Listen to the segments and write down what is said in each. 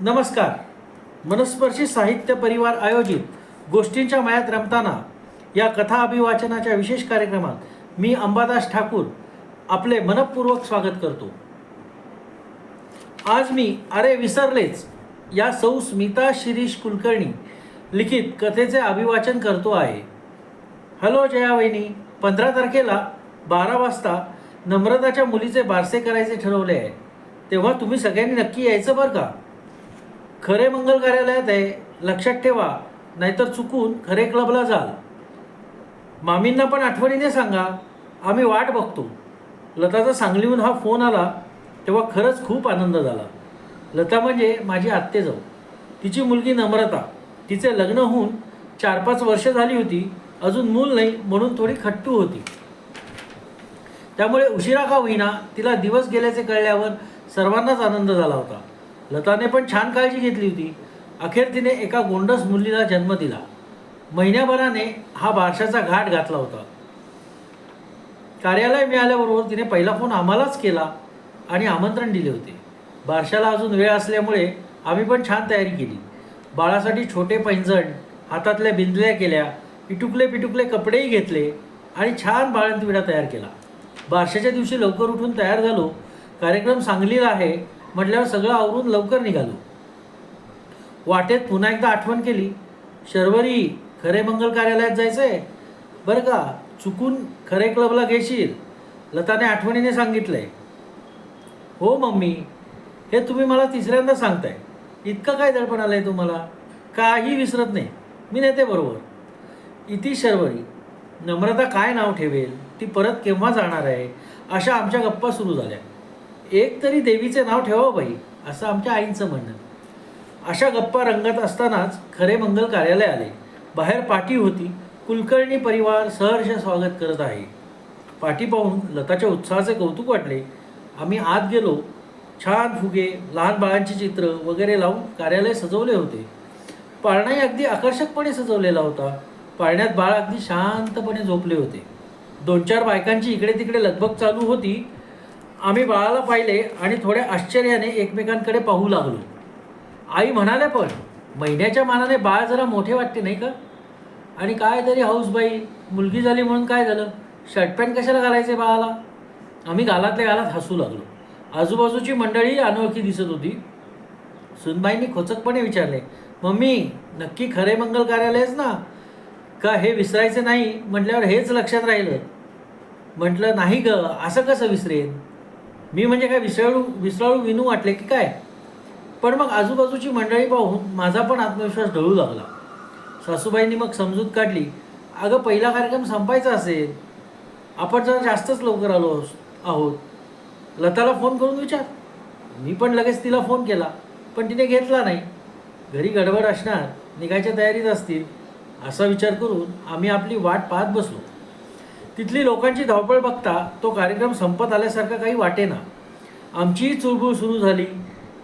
नमस्कार. मनस्पर्शी साहित्य परिवार आयोजित गोष्टींच्या मयात रमताना या कथा अभिवाचनाच्या विशेष कार्यक्रमात मी अंबादास ठाकूर आपले मनपूर्वक स्वागत करतो. आज मी अरे विसरलेच या सौ स्मिता शिरीष कुलकर्णी लिखित कथेचे अभिवाचन करतो आहे. हॅलो जया वहिनी पंधरा तारखेला बारा वाजता नम्रताच्या मुलीचे बारसे करायचे ठरवले आहे. तेव्हा तुम्ही सगळ्यांनी नक्की यायचं बरं का? खरे मंगल कार्यालयात आहे लक्षात ठेवा नाहीतर चुकून खरे क्लबला जाल. मामींना पण आठवणीने सांगा आम्ही वाट बघतो. लताचा सांगलीहून हा फोन आला तेव्हा खरंच खूप आनंद झाला. लता म्हणजे माझी आत्ते जाऊ तिची मुलगी नम्रता तिचे लग्न होऊन चार पाच वर्ष झाली होती अजून मूल नाही म्हणून थोडी खट्टू होती. त्यामुळे उशिरा का होईना तिला दिवस गेल्याचे कळल्यावर सर्वांनाच आनंद झाला होता. लताने पण छान काळजी घेतली होती. अखेर तिने एका गोंडस मुलीला जन्म दिला. महिन्याभराने हा बारशाचा घाट घातला होता. कार्यालय मिळाल्याबरोबर तिने पहिला फोन आम्हालाच केला आणि आमंत्रण दिले होते. बारशाला अजून वेळ असल्यामुळे आम्ही पण छान तयारी केली. बाळासाठी छोटे पैंजण हातातल्या बिंदल्या केल्या पिटुकले पिटुकले कपडेही घेतले आणि छान बाळंतविडा तयार केला. बारशाच्या दिवशी लवकर उठून तयार झालो. कार्यक्रम सांगलीला आहे. म्हटल्यावर सगळं आवरून लवकर निघालो. वाटेत पुन्हा एकदा आठवण केली शर्वरी खरे मंगल कार्यालयात जायचं आहे बरं का चुकून खरे क्लबला घेशील लताने आठवणीने सांगितलंय. हो मम्मी हे तुम्ही मला तिसऱ्यांदा सांगताय. इतकं काय दडपण आलंय तुम्हाला? काही विसरत नाही. मी नेते बरोबर. इति शर्वरी नम्रता काय नाव ठेवेल? ती परत केव्हा जाणार आहे? अशा आमच्या गप्पा सुरू झाल्या. एक तरी देवीचे नाव ठेवा बाई असं आमच्या आईंचं म्हणणं. अशा गप्पा रंगत असतानाच खरे मंगल कार्यालय आले. बाहेर पाठी होती. कुलकर्णी परिवार सहर्ष स्वागत करत आहे. पाठी पाहून लताच्या उत्साहाचे कौतुक वाटले. आम्ही आत गेलो. छान फुगे लहान बाळांची चित्र वगैरे लावून कार्यालय सजवले होते. पाळणाही अगदी आकर्षकपणे सजवलेला होता. पाळण्यात बाळ अगदी शांतपणे झोपले होते. दोन चार बायकांची इकडे तिकडे लगबग चालू होती. आम्ही बाळाला पाहिले आणि थोड्या आश्चर्याने एकमेकांकडे पाहू लागलो. आई म्हणाल्या पण महिन्याच्या मानाने बाळ जरा मोठे वाटते नाही का? आणि काय तरी हाऊसबाई मुलगी झाली म्हणून काय झालं? शर्ट पॅन्ट कशाला घालायचे बाळाला? आम्ही गालातल्या गालात हसू लागलो. आजूबाजूची मंडळी अनोळखी दिसत होती. सुनबाईंनी खोचकपणे विचारले मम्मी नक्की खरे मंगल कार्यालयच ना? का हे विसरायचं नाही? म्हटल्यावर हेच लक्षात राहिलं. म्हटलं नाही ग असं कसं विसरेन? मी म्हणजे काय विसराळू विसराळू विनू वाटले की काय? पण मग आजूबाजूची मंडळी पाहून माझा पण आत्मविश्वास ढळू लागला. सासूबाईंनी मग समजूत काढली अगं पहिला कार्यक्रम संपायचा असेल. आपण जरा जास्तच लवकर आलो आहोत. लताला फोन करून विचार. मी पण लगेच तिला फोन केला पण तिने घेतला नाही. घरी गडबड असणार निघायच्या तयारीत असतील असा विचार करून आम्ही आपली वाट पाहत बसलो. तिथली लोकांची धावपळ बघता तो कार्यक्रम संपत आल्यासारखा काही वाटेना. आमचीही चुळबुळ सुरू झाली.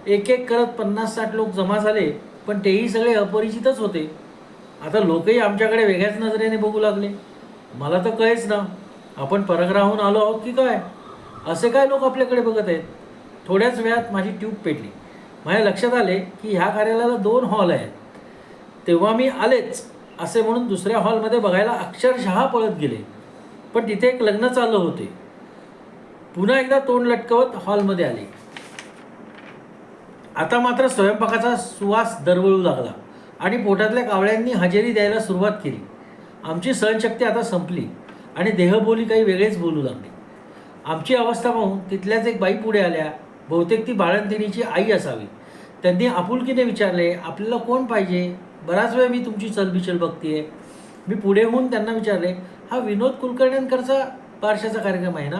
एक एक करत पन्नास साठ लोक जमा झाले पण तेही सगळे अपरिचितच होते. आता लोकही आमच्याकडे वेगळ्याच नजरेने बघू लागले. मला तर कळेच ना आपण परग्रहाहून आलो आहोत की काय? असे काय लोक आपल्याकडे बघत आहेत? थोड्याच वेळात माझी ट्यूब पेटली. माझ्या लक्षात आले की ह्या कार्यालयाला दोन हॉल आहेत. तेव्हा मी आलेच असे म्हणून दुसऱ्या हॉलमध्ये बघायला अक्षरशः पळत गेले. पण तिथे एक लग्न चाललं होते. पुन्हा एकदा तोंड लटकवत हॉलमध्ये आले. आता मात्र स्वयंपाकाचा सुवास दरवळू लागला आणि पोटातल्या कावळ्यांनी हजेरी द्यायला सुरुवात केली. आमची सहनशक्ती आता संपली आणि देहबोली काही वेगळेच बोलू लागली. आमची अवस्था पाहून तिथल्याच एक बाई पुढे आल्या. बहुतेक ती बाळंतिणीची आई असावी. त्यांनी आपुलकीने विचारले आपल्याला कोण पाहिजे? बराच वेळ मी तुमची चलबिचल बघतीये. मी पुढे होऊन त्यांना विचारले हा विनोद कुलकर्ण्यांकरचा बारशाचा कार्यक्रम आहे ना?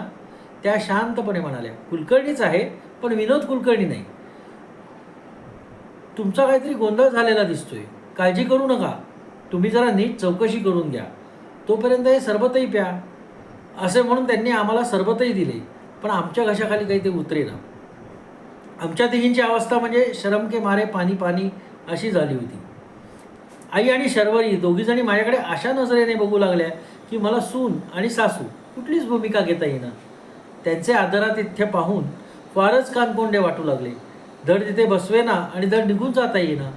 त्या शांतपणे म्हणाल्या कुलकर्णीच आहे पण विनोद कुलकर्णी नाही. तुमचा काहीतरी गोंधळ झालेला दिसतोय. काळजी करू नका. तुम्ही जरा नीट चौकशी करून घ्या. तोपर्यंत हे सरबतही प्या. असे म्हणून त्यांनी आम्हाला सरबतही दिले पण आमच्या घशाखाली काही ते उतरेना. आमच्या तिघींची अवस्था म्हणजे शरम के मारे पाणी पाणी अशी झाली होती. आई आणि शर्वरी दोघीजणी माझ्याकडे अशा नजरेने बघू लागल्या की मला सून आणि सासू कुठलीच भूमिका घेता येईना. त्यांचे आदरातिथ्य पाहून फारच कानकोंडे वाटू लागले. धड तिथे बसवेना आणि धड निघून जाता येईना.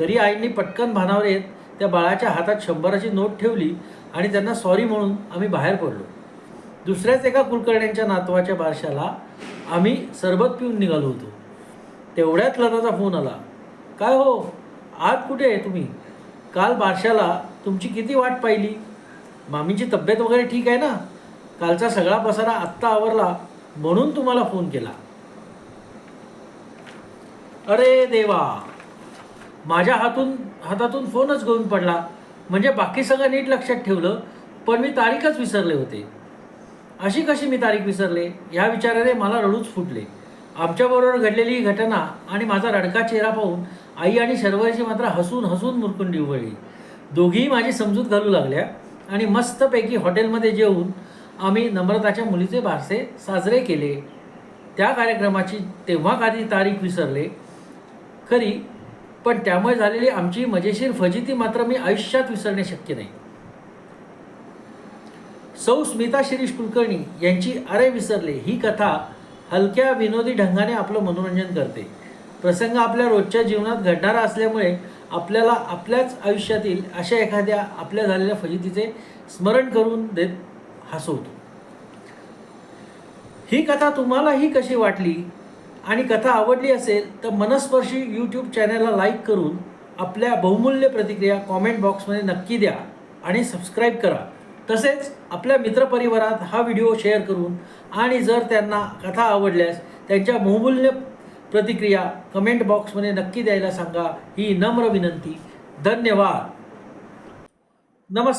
तरी आईंनी पटकन भानावर येत त्या बाळाच्या हातात शंभराची नोट ठेवली आणि त्यांना सॉरी म्हणून आम्ही बाहेर पडलो. दुसऱ्याच एका कुलकर्ण्यांच्या नातवाच्या बारशाला आम्ही सरबत पिऊन निघालो होतो. तेवढ्यात लताचा फोन आला. काय हो? आत कुठे आहे तुम्ही? काल बारशाला तुमची किती वाट पाहिली? मामींची तब्येत वगैरे ठीक आहे ना? कालचा सगळा पसारा आत्ता आवरला म्हणून तुम्हाला फोन केला. अरे देवा! माझ्या हातून हातातून फोनच घेऊन पडला. म्हणजे बाकी सगळं नीट लक्षात ठेवलं पण मी तारीखच विसरले होते. अशी कशी मी तारीख विसरले? या विचाराने मला रडूच फुटले. आमच्याबरोबर घडलेली ही घटना आणि माझा रडका चेहरा पाहून आई आणि शर्वरीची मात्र हसून हसून मुरकुंडी उघडली. दोघीही माझी समजूत घालू लागल्या. आणि मस्तपैकी हॉटेलमध्ये जेवून आम्ही नम्रताच्या मुलीचे बारसे साजरे केले. त्या कार्यक्रमाची तेव्हा कधी तारीख विसरले. खरी पण त्यामुळे झालेली आमची मजेशीर फजिती मात्र मी आयुष्यात विसरणे शक्य नाही. सौ स्मिता शिरीष कुलकर्णी यांची अरे विसरले ही कथा हलक्या विनोदी ढंगाने आपलं मनोरंजन करते. प्रसंग आपल्या रोजच्या जीवनात घडणारा असल्यामुळे आपल्याला आपल्याच आयुष्यातील अशा एखाद्या आपल्या झालेल्या फजितीचे स्मरण करून देत हसवतो. ही कथा तुम्हालाही कशी वाटली आणि कथा आवडली असेल तर मनस्पर्शी यूट्यूब चॅनलला लाईक करून आपल्या बहुमूल्य प्रतिक्रिया कॉमेंट बॉक्समध्ये नक्की द्या आणि सबस्क्राईब करा. तसेच आपल्या मित्रपरिवारात हा व्हिडिओ शेअर करून आणि जर त्यांना कथा आवडल्यास त्यांच्या बहुमूल्य प्रतिक्रिया कमेंट बॉक्समध्ये नक्की द्यायला सांगा. ही नम्र विनंती. धन्यवाद. नमस्कार.